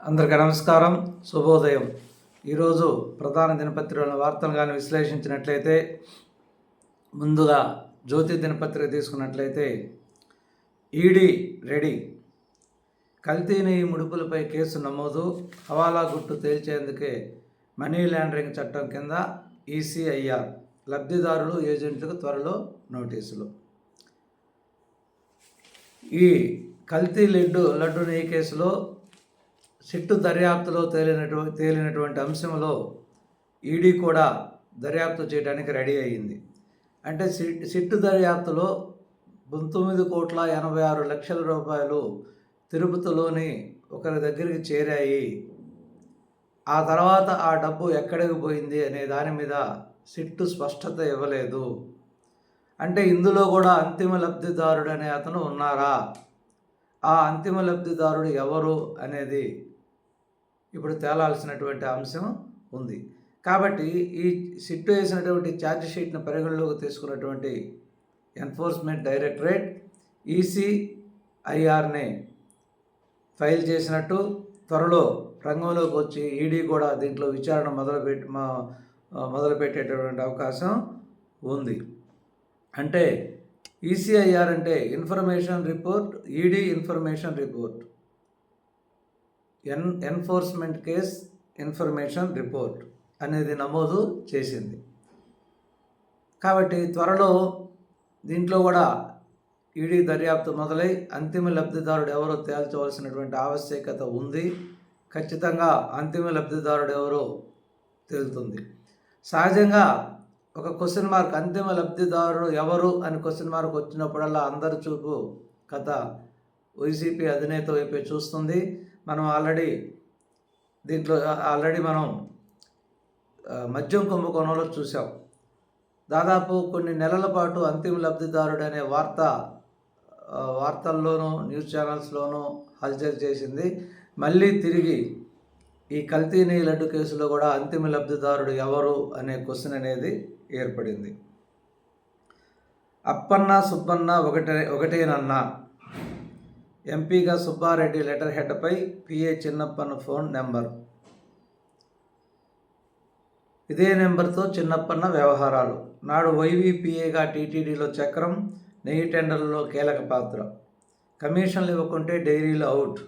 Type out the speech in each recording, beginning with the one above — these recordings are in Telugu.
అందరికీ నమస్కారం శుభోదయం. ఈరోజు ప్రధాన దినపత్రికల వార్తలు కానీ విశ్లేషించినట్లయితే ముందుగా జ్యోతి దినపత్రిక తీసుకున్నట్లయితే ఈడీ రెడీ. కల్తీని ముడుపులపై కేసు నమోదు హవాలా గుట్టు తేల్చేందుకే మనీ లాండరింగ్ చట్టం కింద ఈసీఐఆర్ లబ్ధిదారులు ఏజెంట్లకు త్వరలో నోటీసులు. ఈ కల్తీ లడ్డు లడ్డు నెయ్యి కేసులో సిట్టు దర్యాప్తులో తేలినటువంటి తేలినటువంటి అంశంలో ఈడీ కూడా దర్యాప్తు చేయడానికి రెడీ అయ్యింది. అంటే సిట్ సిట్టు దర్యాప్తులో పంతొమ్మిది కోట్ల ఎనభై ఆరు లక్షల రూపాయలు తిరుపతిలోని ఒకరి దగ్గరికి చేరాయి. ఆ తర్వాత ఆ డబ్బు ఎక్కడికి పోయింది అనే దాని మీద సిట్టు స్పష్టత ఇవ్వలేదు. అంటే ఇందులో కూడా అంతిమ లబ్ధిదారుడు అనే అతను ఉన్నారా? ఆ అంతిమ లబ్ధిదారుడు ఎవరు అనేది ఇప్పుడు తేలాల్సినటువంటి అంశం ఉంది. కాబట్టి ఈ సిట్టు వేసినటువంటి ఛార్జ్ షీట్ను పరిగణలోకి తీసుకున్నటువంటి ఎన్ఫోర్స్మెంట్ డైరెక్టరేట్ ఈసీఐఆర్ని ఫైల్ చేసినట్టు త్వరలో రంగంలోకి వచ్చి ఈడీ కూడా దీంట్లో విచారణ మొదలుపెట్టి మొదలుపెట్టేటటువంటి అవకాశం ఉంది. అంటే ఈసీఐఆర్ అంటే information report ED information report. N enforcement case information report అనేది నమోదు చేసింది. కాబట్టి త్వరలో దీంట్లో కూడా ఈడీ దర్యాప్తు మొదలై అంతిమ లబ్ధిదారుడు ఎవరో తేల్చవలసినటువంటి ఆవశ్యకత ఉంది. ఖచ్చితంగా అంతిమ లబ్ధిదారుడు ఎవరో తేలుతుంది. సహజంగా ఒక క్వశ్చన్ మార్క్ అంతిమ లబ్ధిదారుడు ఎవరు అని క్వశ్చన్ మార్క్ వచ్చినప్పుడల్లా అందరి చూపు కథ వైసీపీ అధినేత వైపే చూస్తుంది. మనం ఆల్రెడీ దీంట్లో ఆల్రెడీ మనం మద్యం కుంభకోణంలో చూసాం దాదాపు కొన్ని నెలల పాటు అంతిమ లబ్ధిదారుడనే వార్త వార్తల్లోనూ న్యూస్ ఛానల్స్లోనూ హల్చల్ చేసింది. మళ్ళీ తిరిగి ఈ కల్తీని లడ్డు కేసులో కూడా అంతిమ లబ్ధిదారుడు ఎవరు అనే క్వశ్చన్ అనేది ఏర్పడింది. అప్పన్న సుబ్బన్న ఒకటే ఒకటేనన్నా ఎంపీగా సుబ్బారెడ్డి లెటర్ హెడ్పై పిఏ చిన్నప్పన్న ఫోన్ నెంబర్. ఇదే నెంబర్తో చిన్నప్పన్న వ్యవహారాలు. నాడు వైవీపీఏగా టీటీడీలో చక్రం నెయ్యి టెండర్లలో కీలక పాత్ర. కమిషన్లు ఇవ్వకుంటే డైరీలు అవుట్.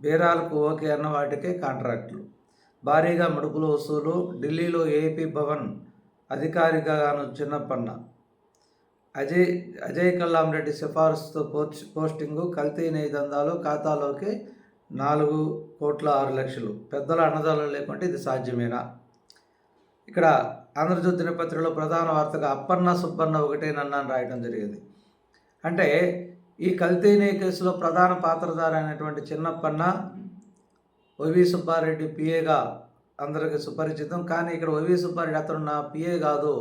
బేరాలకు ఓకే అన్న వాటికే కాంట్రాక్టులు. భారీగా ముడుపులు వసూలు. ఢిల్లీలో ఏపీ భవన్ అధికారిగాను చిన్నప్పన్న. అజయ్ అజయ్ కల్లాం రెడ్డి సిఫార్సుతో పోస్ట్ పోస్టింగు కల్తీ నెయ్యి దందాలు ఖాతాలోకి నాలుగు కోట్ల ఆరు లక్షలు. పెద్దల అన్నదానం లేకుంటే ఇది సాధ్యమేనా? ఇక్కడ ఆంధ్రజ్యోతి దినపత్రికలో ప్రధాన వార్తగా అప్పన్న సుబ్బన్న ఒకటేనన్నా అని రాయడం జరిగింది. అంటే ఈ కల్తీ నెయ్యి కేసులో ప్రధాన పాత్రధారి అయినటువంటి చిన్నప్పన్న వైవి సుబ్బారెడ్డి పిఏగా అందరికి సుపరిచితం. కానీ ఇక్కడ వైవి సుబ్బారెడ్డి అతను నా పిఏ కాదు.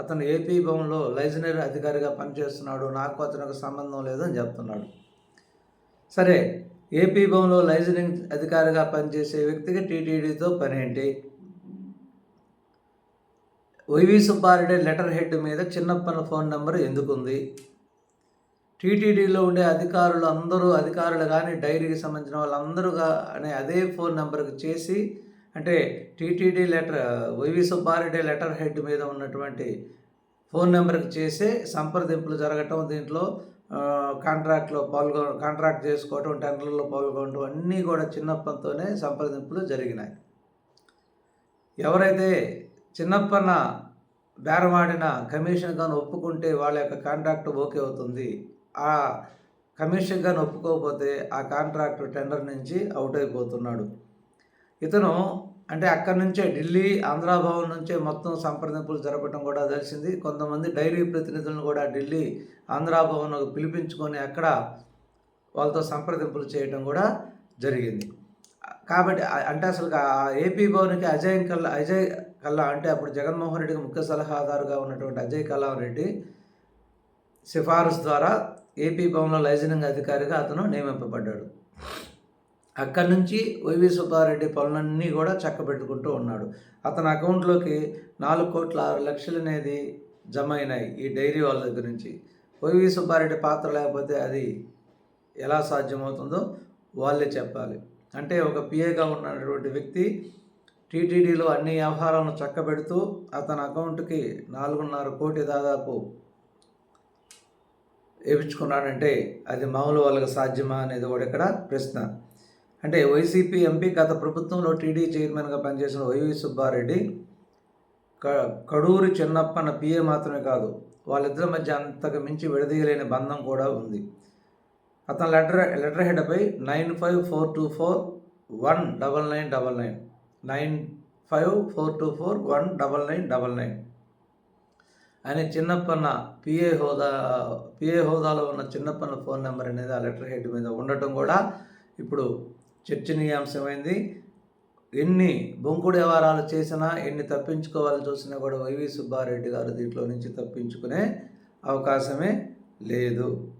అతను ఏపీ భవన్లో లైజనరీ అధికారిగా పనిచేస్తున్నాడు నాకు అతనికి సంబంధం లేదని చెప్తున్నాడు. సరే ఏపీ భవన్లో లైజనింగ్ అధికారిగా పనిచేసే వ్యక్తికి టీటీడీతో పని ఏంటి వైవి సుబ్బారెడ్డి లెటర్ హెడ్ మీద చిన్నప్పన ఫోన్ నెంబర్ ఎందుకుంది? టీటీడీలో ఉండే అధికారులు అందరూ అధికారులు కానీ డైరీకి సంబంధించిన వాళ్ళందరూ అనే అదే ఫోన్ నెంబర్కి చేసి అంటే TTD letter YV Subbareddy letter head మీద ఉన్నటువంటి ఫోన్ నెంబర్కి చేసే సంప్రదింపులు జరగటం దీంట్లో కాంట్రాక్ట్లో పాల్గొ కాంట్రాక్ట్ చేసుకోవటం టెండర్లో పాల్గొనడం అన్నీ కూడా చిన్నప్పతోనే సంప్రదింపులు జరిగినాయి. ఎవరైతే చిన్నప్పన్న బేరమాడిన కమిషన్ కానీ ఒప్పుకుంటే వాళ్ళ యొక్క కాంట్రాక్ట్ ఓకే అవుతుంది ఆ కమిషన్ కానీ ఒప్పుకోకపోతే ఆ కాంట్రాక్ట్ టెండర్ నుంచి అవుట్ అయిపోతున్నాడు. ఇతను అంటే అక్కడి నుంచే ఢిల్లీ ఆంధ్రాభవన్ నుంచే మొత్తం సంప్రదింపులు జరపడం కూడా తెలిసింది. కొంతమంది డైరీ ప్రతినిధులను కూడా ఢిల్లీ ఆంధ్రాభవన్ పిలిపించుకొని అక్కడ వాళ్ళతో సంప్రదింపులు చేయడం కూడా జరిగింది. కాబట్టి అంటే అసలు ఆ ఏపీ భవన్కి అజయ్ కల్లా అజయ్ కల్లా అంటే అప్పుడు జగన్మోహన్ రెడ్డికి ముఖ్య సలహాదారుగా ఉన్నటువంటి అజయ్ కల్లా రెడ్డి సిఫారసు ద్వారా ఏపీ భవన్లో లైజనింగ్ అధికారిగా అతను నియమింపబడ్డాడు. అక్కడి నుంచి వైవి సుబ్బారెడ్డి పనులన్నీ కూడా చక్కబెట్టుకుంటూ ఉన్నాడు. అతని అకౌంట్లోకి నాలుగు కోట్ల ఆరు లక్షలు అనేది జమ అయినాయి ఈ డైరీ వాళ్ళ దగ్గర నుంచి. వైవి సుబ్బారెడ్డి పాత్ర లేకపోతే అది ఎలా సాధ్యమవుతుందో వాళ్ళే చెప్పాలి. అంటే ఒక పిఏగా ఉన్నటువంటి వ్యక్తి టీటీడీలో అన్ని వ్యవహారాలను చక్కబెడుతూ అతని అకౌంట్కి నాలుగున్నర కోటి దాదాపు వేయించుకున్నాడంటే అది మామూలు వాళ్ళకి సాధ్యమా అనేది కూడా ఇక్కడ ప్రశ్న. అంటే వైసీపీ ఎంపీ గత ప్రభుత్వంలో టీడీ చైర్మన్గా పనిచేసిన వైవి సుబ్బారెడ్డి క కడూరి చిన్నప్పన్న పిఏ మాత్రమే కాదు వాళ్ళిద్దరి మధ్య అంతకు మించి విడదీయలేని బంధం కూడా ఉంది. అతని letter letter హెడ్పై nine five four two four one double nine double nine nine five four two four one double nine double nine అని చిన్నప్పన్న పిఏ హోదా పిఏ హోదాలో ఉన్న చిన్నప్పన్న ఫోన్ నెంబర్ అనేది ఆ లెటర్ హెడ్ మీద ఉండటం కూడా ఇప్పుడు చర్చనీయాంశమైంది. ఎన్ని బొంకుడు వ్యవహారాలు చేసినా ఎన్ని తప్పించుకోవాలని చూసినా కూడా వైవి సుబ్బారెడ్డి గారు దీంట్లో నుంచి తప్పించుకునే అవకాశమే లేదు.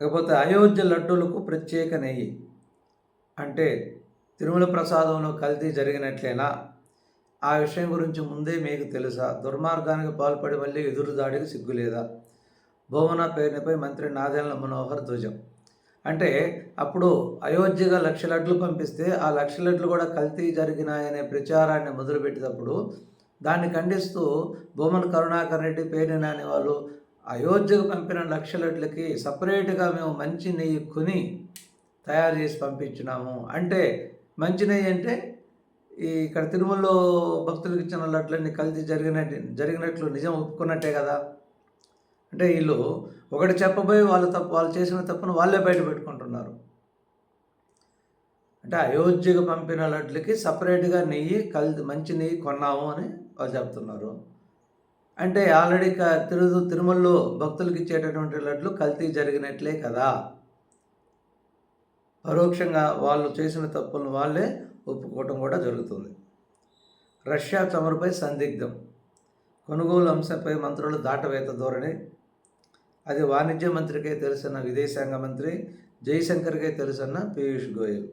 కాకపోతే అయోధ్య లడ్డూలకు ప్రత్యేక నెయ్యి అంటే తిరుమల ప్రసాదంలో కల్తీ జరిగినట్లేనా? ఆ విషయం గురించి ముందే మీకు తెలుసా? దుర్మార్గానికి పాల్పడి మళ్ళీ ఎదురు దాడికి సిగ్గులేదా? భువన పేరునిపై మంత్రి నాదెండ్ల మనోహర్ ధ్వజం. అంటే అప్పుడు అయోధ్యగా లక్ష లడ్లు పంపిస్తే ఆ లక్ష లడ్లు కూడా కల్తీ జరిగినాయనే ప్రచారాన్ని మొదలుపెట్టేటప్పుడు దాన్ని ఖండిస్తూ భూమన్ కరుణాకర్ రెడ్డి పేరు నాని వాళ్ళు అయోధ్యకు పంపిన లక్ష లడ్లకి సపరేట్గా మేము మంచి నెయ్యి కొని తయారు చేసి పంపించినాము. అంటే మంచి నెయ్యి అంటే ఈ ఇక్కడ తిరుమలలో భక్తులకు ఇచ్చిన లడ్లన్నీ కల్తీ జరిగినట్టు జరిగినట్లు నిజం ఒప్పుకున్నట్టే కదా. అంటే వీళ్ళు ఒకటి చెప్పబోయి వాళ్ళు తప్పు వాళ్ళు చేసిన తప్పును వాళ్ళే బయట పెట్టుకుంటున్నారు. అంటే అయోధ్యకు పంపిన లడ్లకి సపరేట్గా నెయ్యి కల్ మంచి నెయ్యి కొన్నాము అని వాళ్ళు చెప్తున్నారు. అంటే ఆల్రెడీ తిరు తిరుమలలో భక్తులకు ఇచ్చేటటువంటి లడ్లు కల్తీ జరిగినట్లే కదా. పరోక్షంగా వాళ్ళు చేసిన తప్పులను వాళ్ళే ఒప్పుకోవటం కూడా జరుగుతుంది. రష్యా చమురుపై సందిగ్ధం. కొనుగోలు అంశంపై మంత్రులు దాటవేత ధోరణి అది వాణిజ్య మంత్రికే తెలుసన్న విదేశాంగ మంత్రి జైశంకర్కే తెలుసన్న పీయూష్ గోయల్.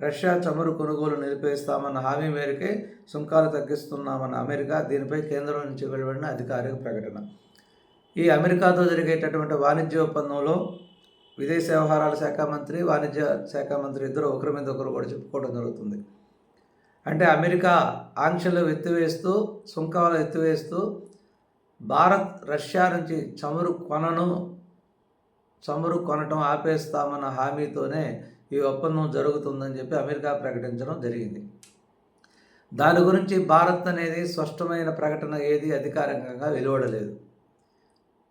రష్యా చమురు కొనుగోలు నిలిపేస్తామన్న హామీ మేరకే సుంకాలు తగ్గిస్తున్నామన్న అమెరికా దీనిపై కేంద్రం నుంచి వెలువడిన అధికారిక ప్రకటన. ఈ అమెరికాతో జరిగేటటువంటి వాణిజ్య ఒప్పందంలో విదేశ వ్యవహారాల శాఖ మంత్రి వాణిజ్య శాఖ మంత్రి ఇద్దరు ఒకరి మీద ఒకరు కూడా చెప్పుకోవడం జరుగుతుంది. అంటే అమెరికా ఆంక్షలు ఎత్తివేస్తూ సుంకాలు ఎత్తివేస్తూ భారత్ రష్యా నుంచి చమురు కొనను చమురు కొనటం ఆపేస్తామన్న హామీతోనే ఈ ఒప్పందం జరుగుతుందని చెప్పి అమెరికా ప్రకటించడం జరిగింది. దాని గురించి భారత్ అనేది స్పష్టమైన ప్రకటన ఏది అధికారికంగా వెలువడలేదు.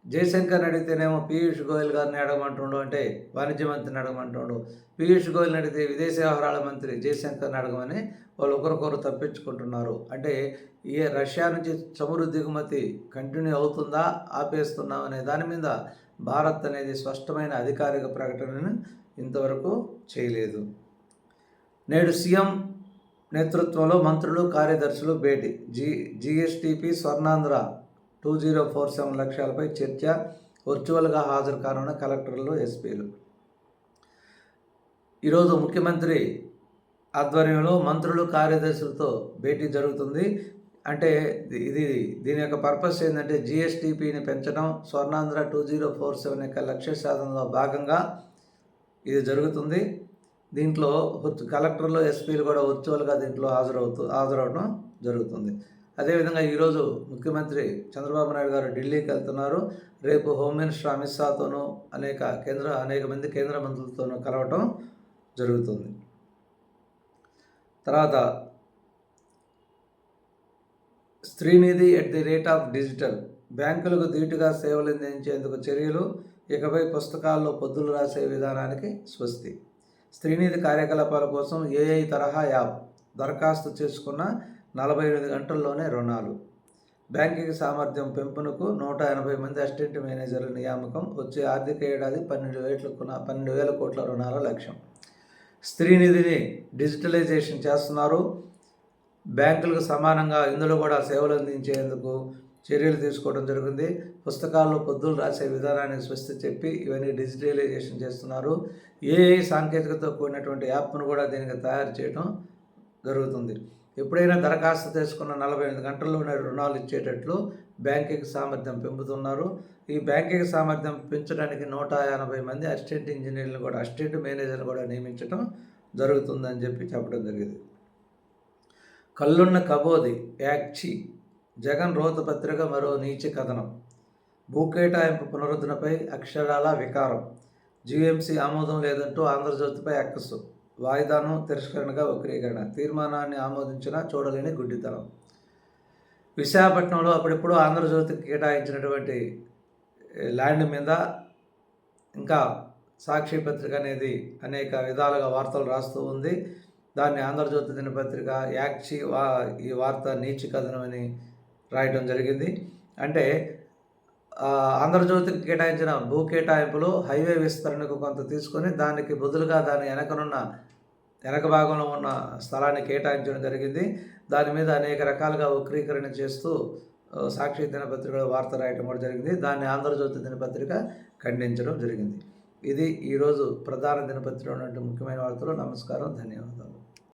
జయశంకర్ అడిగితేనేమో పీయూష్ గోయల్ గారిని అడగమంటుండు అంటే వాణిజ్య మంత్రిని అడగమంటుండు. పీయూష్ గోయల్ని అడిగితే విదేశ వ్యవహారాల మంత్రి జయశంకర్ని అడగమని వాళ్ళు ఒకరికొకరు తప్పించుకుంటున్నారు. అంటే ఏ రష్యా నుంచి చమురు దిగుమతి కంటిన్యూ అవుతుందా ఆపేస్తున్నాం అనే దాని మీద భారత్ అనేది స్పష్టమైన అధికారిక ప్రకటనను ఇంతవరకు చేయలేదు. నేడు సీఎం నేతృత్వంలో మంత్రులు కార్యదర్శులు భేటీ. G GSDP Swarnandhra two zero four seven లక్ష్యాలపై చర్చ వర్చువల్గా హాజరు కానున్న కలెక్టర్లు ఎస్పీలు. ఈరోజు ముఖ్యమంత్రి ఆధ్వర్యంలో మంత్రులు కార్యదర్శులతో భేటీ జరుగుతుంది. అంటే ఇది దీని యొక్క పర్పస్ ఏంటంటే జిఎస్టిపిని పెంచడం Swarnandhra two zero four seven యొక్క లక్ష్య సాధనలో భాగంగా ఇది జరుగుతుంది. దీంట్లో కలెక్టర్లు ఎస్పీలు కూడా వర్చువల్గా దీంట్లో హాజరవుతూ హాజరవడం జరుగుతుంది. అదేవిధంగా ఈరోజు ముఖ్యమంత్రి చంద్రబాబు నాయుడు గారు ఢిల్లీకి వెళ్తున్నారు. రేపు హోమ్ మినిస్టర్ అమిత్ షాతోనూ అనేక కేంద్ర అనేక మంది కేంద్ర మంత్రులతోనూ కలవటం జరుగుతుంది. తర్వాత Streenidhi at the rate of digital బ్యాంకులకు ధీటుగా సేవలు అందించేందుకు చర్యలు ఇకపై పుస్తకాల్లో పొద్దులు రాసే విధానానికి స్వస్తి. స్త్రీనిధి కార్యకలాపాల కోసం ఏఐ తరహా యాప్ దరఖాస్తు చేసుకున్న నలభై ఎనిమిది గంటల్లోనే రుణాలు. బ్యాంకింగ్ సామర్థ్యం పెంపునకు నూట ఎనభై మంది అసిస్టెంట్ మేనేజర్ల నియామకం వచ్చే ఆర్థిక ఏడాది పన్నెండు వేట్లకు పన్నెండు వేల కోట్ల రుణాల లక్ష్యం. స్త్రీ నిధిని డిజిటలైజేషన్ చేస్తున్నారు. బ్యాంకులకు సమానంగా ఇందులో కూడా సేవలు అందించేందుకు చర్యలు తీసుకోవడం జరిగింది పుస్తకాల్లో పొద్దులు రాసే విధానానికి స్వస్తి చెప్పి ఇవన్నీ డిజిటలైజేషన్ చేస్తున్నారు. ఏఐ సాంకేతికతో కూడినటువంటి యాప్ను కూడా దీనికి తయారు చేయడం జరుగుతుంది. ఎప్పుడైనా దరఖాస్తు చేసుకున్న నలభై ఎనిమిది గంటల్లోనే రుణాలు ఇచ్చేటట్లు బ్యాంకింగ్ సామర్థ్యం పెంపుతున్నారు. ఈ బ్యాంకింగ్ సామర్థ్యం పెంచడానికి నూట ఎనభై మంది అసిస్టెంట్ ఇంజనీర్లు కూడా అసిస్టెంట్ మేనేజర్లు కూడా నియమించడం జరుగుతుందని చెప్పి చెప్పడం జరిగింది. కల్లున్న కబోది యాక్చి జగన్ రోత పత్రిక మరో నీచి కథనం. భూకేటాయింపు పునరుద్ధరణపై అక్షరాల వికారం. జీఎంసీ ఆమోదం లేదంటూ ఆంధ్రజ్యోతిపై అక్కసు. వాయిదాను తిరస్కరణగా వక్రీకరణ. తీర్మానాన్ని ఆమోదించిన చూడలేని గుడ్డితనం. విశాఖపట్నంలో అప్పుడెప్పుడు ఆంధ్రజ్యోతికి కేటాయించినటువంటి ల్యాండ్ మీద ఇంకా సాక్షి పత్రిక అనేది అనేక విధాలుగా వార్తలు రాస్తూ ఉంది. దాన్ని ఆంధ్రజ్యోతి దినపత్రిక యాక్షి వా ఈ వార్త నీచి కథనం అని రాయటం జరిగింది. అంటే ఆంధ్రజ్యోతికి కేటాయించిన భూ కేటాయింపులు హైవే విస్తరణకు కొంత తీసుకొని దానికి బదులుగా దాని వెనకనున్న వెనక భాగంలో ఉన్న స్థలాన్ని కేటాయించడం జరిగింది. దాని మీద అనేక రకాలుగా వక్రీకరణ చేస్తూ సాక్షి దినపత్రికలో వార్త రాయటం కూడా జరిగింది. దాన్ని ఆంధ్రజ్యోతి దినపత్రిక ఖండించడం జరిగింది. ఇది ఈరోజు ప్రధాన దినపత్రికలో ఉన్నటువంటి ముఖ్యమైన వార్తలు. నమస్కారం. ధన్యవాదాలు.